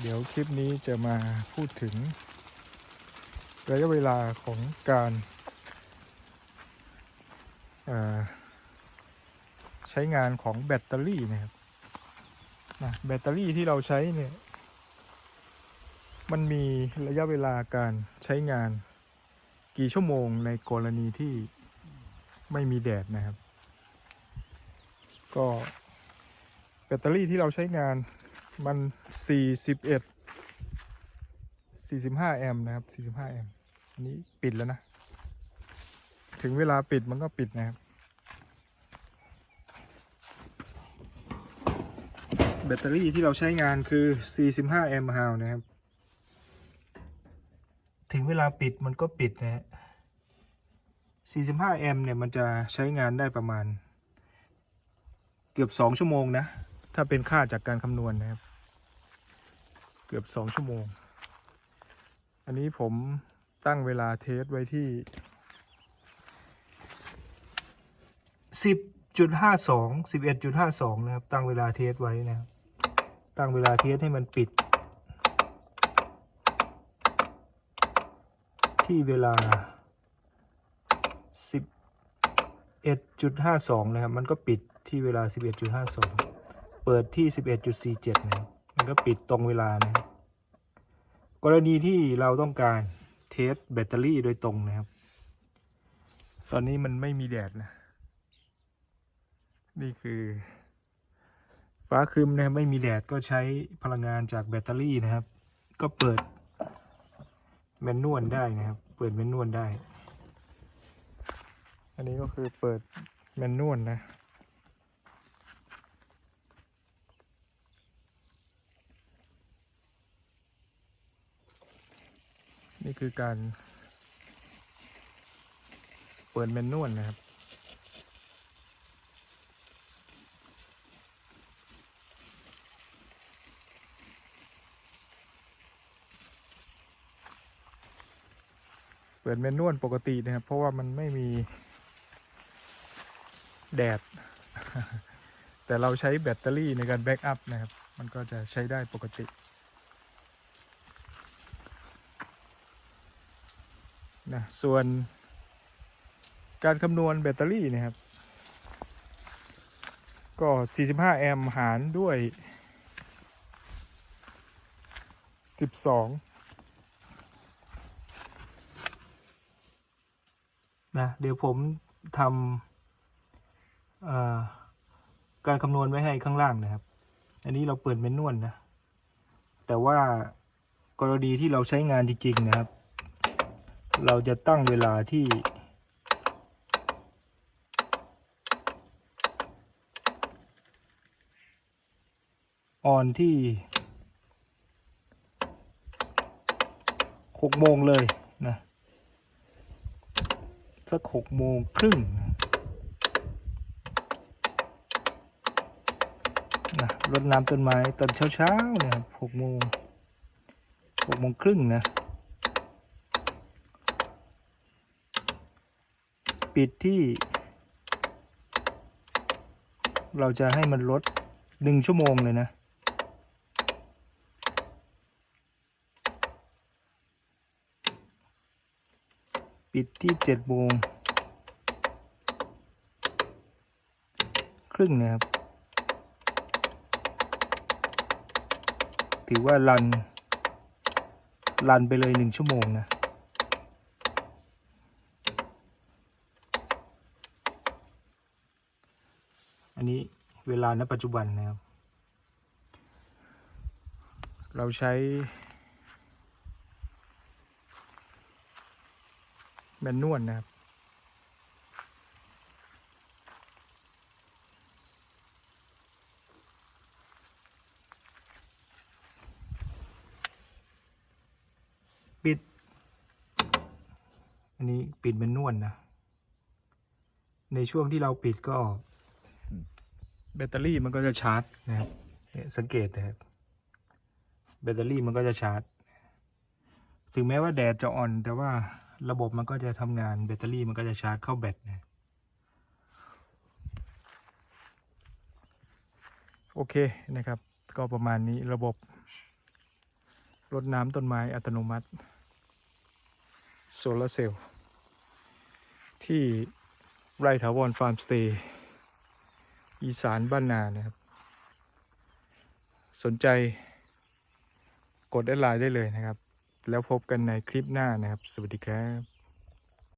เดี๋ยวคลิปนี้จะมาพูดถึง ระยะเวลาของการใช้งานของแบตเตอรี่นะครับนะแบตเตอรี่ที่เราใช้เนี่ย มันมีระยะเวลาการใช้งานกี่ชั่วโมงในกรณีที่ไม่มีแดดนะครับ ก็แบตเตอรี่ที่เราใช้งาน มัน41 45แอมป์นะครับ45แอมป์อันนี้ปิดแล้วนะ ถึงเวลาปิดมันก็ปิดนะครับ แบตเตอรี่ที่เราใช้งานคือ 45 แอมป์ฮาวนะครับ ถึงเวลาปิดมันก็ปิดนะฮะ45 แอมป์เนี่ยมันจะใช้งานได้ประมาณ เกือบ 2 ชั่วโมงนะ ถ้าเป็นค่าจากการคำนวณนะครับ เกือบ2ชั่วโมง อันนี้ผมตั้งเวลาเทสไว้ที่10.52 11.52นะครับ ตั้งเวลาเทสไว้นะครับ ตั้งเวลาเทสให้มันปิด ที่เวลา11.52นะครับ มันก็ปิดที่เวลา11.52เปิดที่ 11.47 นะครับมันก็ปิดตรงเวลานะครับ กรณีที่เราต้องการเทสแบตเตอรี่โดยตรงนะครับ ตอนนี้มันไม่มีแดดนะ นี่คือฟ้าครึมนะครับไม่มีแดดก็ใช้พลังงานจากแบตเตอรี่นะครับ ก็เปิดแมนนวลได้นะครับ เปิดแมนนวลได้ อันนี้ก็คือเปิดแมนนวลนะ นี่คือการเปิดแมนนวลนะครับ เปิดแมนนวลปกตินะครับ เพราะว่ามันไม่มีแดด แต่เราใช้แบตเตอรี่ในการแบ็กอัพนะครับ มันก็จะใช้ได้ปกติ นะส่วน การคำนวณแบตเตอรี่นะครับ ก็ 45 แอมป์หารด้วย 12 นะ เดี๋ยวผมทำการคำนวณไว้ให้ข้างล่างนะครับ อันนี้เราเปิดเมนนวลนะ แต่ว่ากรณีที่เราใช้งานจริง ๆ นะครับ เราจะตั้งเวลาที่ ออนที่หกโมงเลยนะ สักหกโมงครึ่งนะรดน้ำต้นไม้ตอนเช้าๆเนี่ยหกโมงหกโมงครึ่งนะ ปิดที่ เราจะให้มันลดหนึ่งชั่วโมงเลยนะ ปิดที่เจ็ดโมงครึ่งนะครับ ถือว่ารัน รันไปเลยหนึ่งชั่วโมงนะ อันนี้เวลาณปัจจุบันนะครับ เราใช้แมนนวลนะครับ ปิด อันนี้ปิดแมนนวลนะ ในช่วงที่เราปิดก็ แบตเตอรี่มันก็จะชาร์จนะครับเนี่ยสังเกตนะครับแบตเตอรี่มันก็จะชาร์จ ถึงแม้ว่าแดดจะอ่อน แต่ว่าระบบมันก็จะทำงานแบตเตอรี่มันก็จะชาร์จเข้าแบตนะโอเคนะครับ ก็ประมาณนี้ระบบรดน้ำต้นไม้อัตโนมัติโซลาร์เซลล์ที่ไร่ถาวรฟาร์มสเตย์ อีสานบ้านนานะครับ สนใจกดไลน์ได้เลยนะครับ แล้วพบกันในคลิปหน้านะครับ สวัสดีครับ